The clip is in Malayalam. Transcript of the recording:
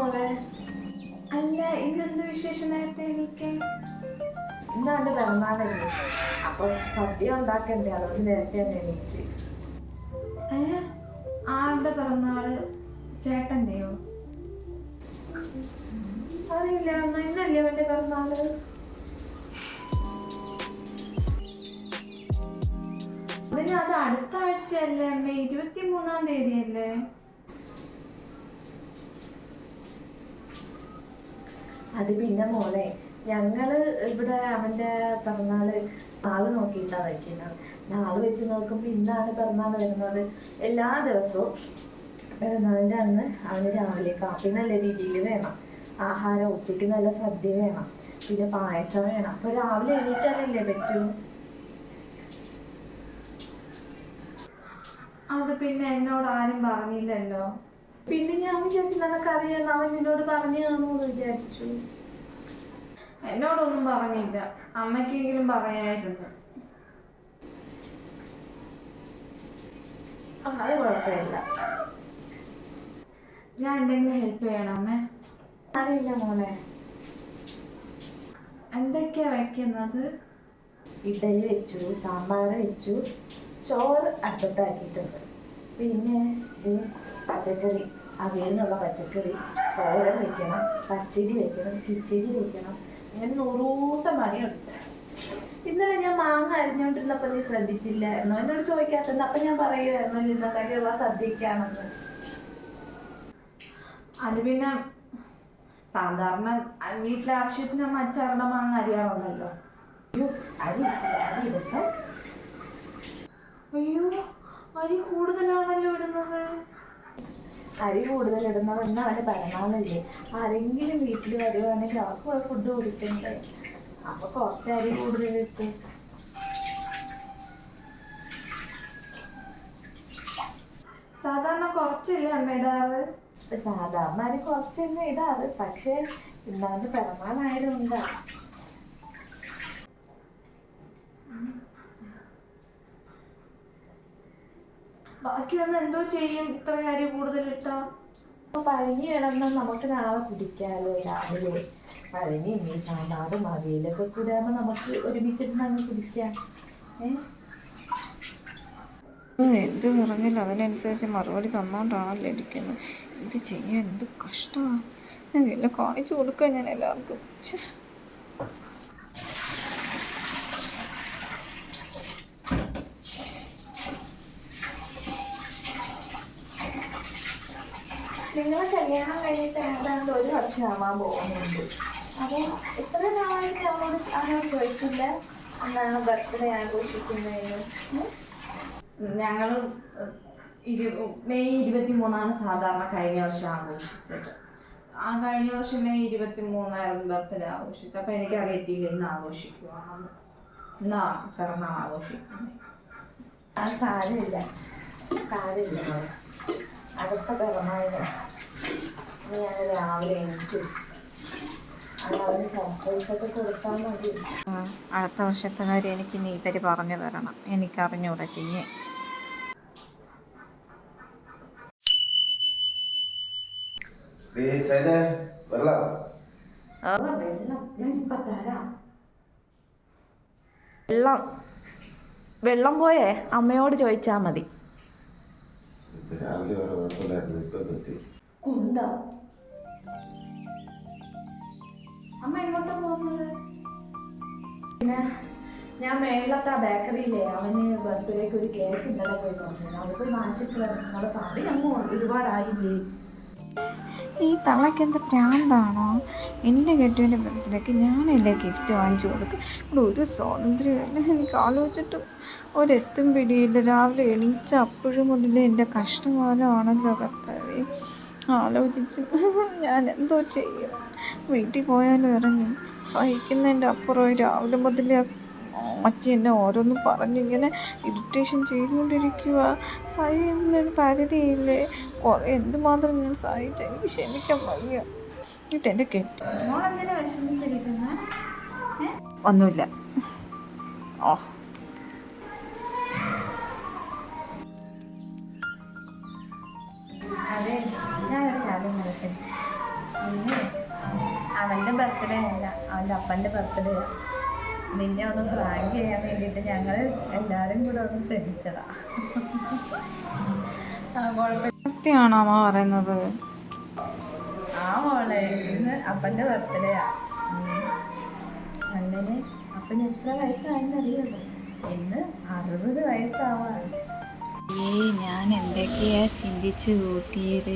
മോളെ. അല്ല ഇന്നെന്ത് വിശേഷം എണീക്കാൻ ഇന്ന് പിറന്നാളല്ലേ. അപ്പൊ സദ്യ ഉണ്ടാക്കണ്ടേ? അതുകൊണ്ട് നേരത്തെ തന്നെ എനിക്ക് ആരുടെ പിറന്നാൾ? ചേട്ടന്റെയോ അറിയില്ല. ഇന്നല്ലേ അവന്റെ പിറന്നാൾ? അതിന് അത് അടുത്ത ആഴ്ചയല്ലേ? അമ്മ ഇരുപത്തി മൂന്നാം തീയതി അല്ലേ അത് പിന്നെ മോനെ ഞങ്ങൾ ഇവിടെ അവന്റെ പിറന്നാൾ നാൾ നോക്കിയിട്ടാ വയ്ക്കുന്നത്. നാൾ വെച്ച് നോക്കുമ്പോ ഇന്നാണ് പിറന്നാൾ വരുന്നത്. എല്ലാ ദിവസവും പിറന്നാളിന്റെ അന്ന് അവന് രാവിലെ കാപ്പി നല്ല രീതിയിൽ വേണം. ആഹാരം ഉച്ചയ്ക്ക് നല്ല സദ്യ വേണം. പിന്നെ പായസം വേണം. അപ്പൊ രാവിലെ എണീറ്റാലല്ലേ പറ്റൂ? അത് പിന്നെ എന്നോട് ആരും പറഞ്ഞില്ലല്ലോ. പിന്നെ ഞാൻ വിചാരിച്ചു നിനക്കറിയാം അവൻ നിന്നോട് പറഞ്ഞു എന്ന് വിചാരിച്ചു. എന്നോടൊന്നും പറഞ്ഞില്ല. അമ്മയ്ക്കെങ്കിലും പറയായിരുന്നു. ആ, അത് കുഴപ്പമില്ല. ഞാൻ എന്തെങ്കിലും ഹെൽപ്പ് ചെയ്യണം അമ്മേ? അറിയില്ല മോനെ. എന്തൊക്കെയാ വെക്കുന്നത്? ഇഡലി വെച്ചു സാമ്പാർ വെച്ചു ചോറ് അടുപ്പത്താക്കിയിട്ടുണ്ട്. പിന്നെ പച്ചക്കറി. അവിയലിനുള്ള പച്ചക്കറി തോരൻ വെക്കണം പച്ചരി വെക്കണം കിച്ചരി വെക്കണം. അങ്ങനെ നൂറൂട്ടം പണിയുണ്ട്. ഇന്നലെ ഞാൻ മാങ്ങ അരിഞ്ഞോണ്ടിരുന്നപ്പോ നീ ശ്രദ്ധിച്ചില്ലായിരുന്നു എന്നോട് ചോദിക്കാത്തത് അപ്പൊ ഞാൻ പറയുമായിരുന്നു ഇന്നത്തേക്കുള്ള സദ്യക്കാണെന്ന്. അത് പിന്നെ സാധാരണ വീട്ടിലെ ആവശ്യത്തിന് അമ്മ അച്ചാറുടെ മാങ്ങ എടുത്ത് അയ്യോ അരി കൂടുതലാണല്ലോ ഇടുന്നത്. അരി കൂടുതൽ ഇടുന്നതെന്ന് അവന് പരമാവധി ആരെങ്കിലും വീട്ടിൽ വരുവാണെങ്കിൽ അവർക്ക് ഫുഡ് കൊടുക്കണ്ടേ? അപ്പൊ കുറച്ച് അരി കൂടുതൽ ഇട്ടു. സാധാരണ കുറച്ചല്ലേ അമ്മ ഇടാറ്? സാധാരണ അരി കുറച്ചെന്നെ ഇടാറ്. പക്ഷെ ഇന്നാണ്ട് പിറന്നാളായതുകൊണ്ടാ ബാക്കി വന്ന് എന്തോ ചെയ്യും? ഇത്ര അരി കൂടുതൽ ഇട്ടാ? പഴഞ്ഞി കിടന്ന നമുക്ക് നാളെ കുടിക്കാലോ രാവിലെ. പഴഞ്ഞി മീൻ സാമ്പാറും അവിയലൊക്കെ കൂടെ ആകുമ്പോൾ നമുക്ക് ഒരുമിച്ചിരുന്ന് അങ്ങ് കുടിക്കാം. എന്ത് പറഞ്ഞാലും അതിനനുസരിച്ച് മറുപടി തന്നോണ്ടാണല്ലോ ഇരിക്കുന്നത്. ഇത് ചെയ്യാൻ എന്ത് കഷ്ടമാണ് ഞാൻ എല്ലാം കാണിച്ചു കൊടുക്കാൻ ഞാൻ എല്ലാവർക്കും. നിങ്ങളെ കല്യാണം കഴിഞ്ഞിട്ട് ഏതാണ്ട് ഒരു വർഷമാവാൻ പോകുന്നുണ്ട്. അപ്പോൾ എത്ര നാളായിട്ട് അവരോട് അവനോട് ചോദിച്ചില്ല? എന്നാണ് ബർത്ത്ഡേ ആഘോഷിക്കുന്നതെന്ന്? ഞങ്ങൾ ഇരു മെയ് ഇരുപത്തി മൂന്നാണ് സാധാരണ കഴിഞ്ഞ വർഷം ആഘോഷിച്ചത്. ആ കഴിഞ്ഞ വർഷം മെയ് ഇരുപത്തി മൂന്നായിരുന്നു ബർത്ത്ഡേ ആഘോഷിച്ചത്. അപ്പം എനിക്കറിയത്തില്ല ഇന്ന് ആഘോഷിക്കുവാണെന്ന് ഇന്നാ പിറന്നാൾ ആഘോഷിക്കുന്നത് ആ സാരമില്ല. സാരമില്ല. അടുത്ത പിറന്നാളിന് ഞാൻ രാവിലെ എനിക്ക് അടുത്ത വർഷത്തെ കാര്യം എനിക്ക് ഇനി ഇവർ പറഞ്ഞു തരണം. എനിക്കറിഞ്ഞൂടെ ചെയ്യേ. വെള്ളം. വെള്ളം. ഞാൻ ഇപ്പൊ തരാം. വെള്ളം. വെള്ളം പോയേ? അമ്മയോട് ചോദിച്ചാൽ മതി. രാവിലെ വരെ കുഴപ്പമില്ലായിരുന്നു ഇപ്പൊ എത്തി കുന്ത. അമ്മ എങ്ങോട്ടാ പോകുന്നത്? പിന്നെ ഞാൻ മേളത്തെ ആ ബേക്കറിയിലെ അവന് ബർത്ത്ഡേക്ക് ഒരു കേക്ക് ഇന്നലെ പോയി തോന്നുന്നു അവിടെ പോയി വാങ്ങിച്ചിട്ട് വരണം നിങ്ങളുടെ അങ്ങ് ഒരുപാടായില്ലേ? ഈ തള്ളയ്ക്ക് എന്ത് പ്രാന്താണോ? എന്റെ കെട്ടിയന്റെ ബർത്ത്ഡേക്ക് ഞാനല്ലേ ഗിഫ്റ്റ് വാങ്ങിച്ചു കൊടുക്കും. ഇവിടെ ഒരു സ്വാതന്ത്ര്യമില്ല. എനിക്ക് ആലോചിച്ചിട്ട് ഒരെത്തും പിടിയില്ല. രാവിലെ എണീച്ച അപ്പോഴും മുതൽ എന്റെ കഷ്ടകാലമാണല്ലോ കർത്താവേ. ആലോചിച്ച് ഞാൻ എന്തോ ചെയ്യും. വീട്ടിൽ പോയാലും ഇറങ്ങി. സഹിക്കുന്നതിന്റെ അപ്പുറം രാവിലെ മുതലേ അമ്മച്ചി എന്നെ ഓരോന്നും പറഞ്ഞിങ്ങനെ ഇറിറ്റേഷൻ ചെയ്തുകൊണ്ടിരിക്കുക സഹിക്കുന്നൊരു പരിധിയില്ലേ? കുറേ എന്തുമാത്രം ഞാൻ സഹിച്ചു എനിക്ക് ക്ഷമിക്കാൻ വയ്യ. എന്നിട്ട് എന്റെ കെട്ടി. ഒന്നുമില്ല. ഓ. അതെ ഞാനൊരു കാര്യം അവന്റെ ബർത്ത്ഡേ അല്ല അവന്റെ അപ്പന്റെ ബർത്ത്ഡേ നിന്നെ ഒന്ന് പ്രാങ്ക് ചെയ്യാൻ വേണ്ടിയിട്ട് ഞങ്ങൾ എല്ലാവരും കൂടെ ഒന്ന് ശ്രമിച്ചതാ സത്യമാണോ അമ്മ പറയുന്നത്? ആ മോളെ ഇന്ന് അപ്പന്റെ ബർത്ത്ഡേയാ അങ്ങനെ അപ്പന് എത്ര വയസ്സായെന്നറിയാമോ ഇന്ന് അറുപത് വയസ്സാവാണ്. ഞാൻ എന്തൊക്കെയാ ചിന്തിച്ചു കൂട്ടിയത്?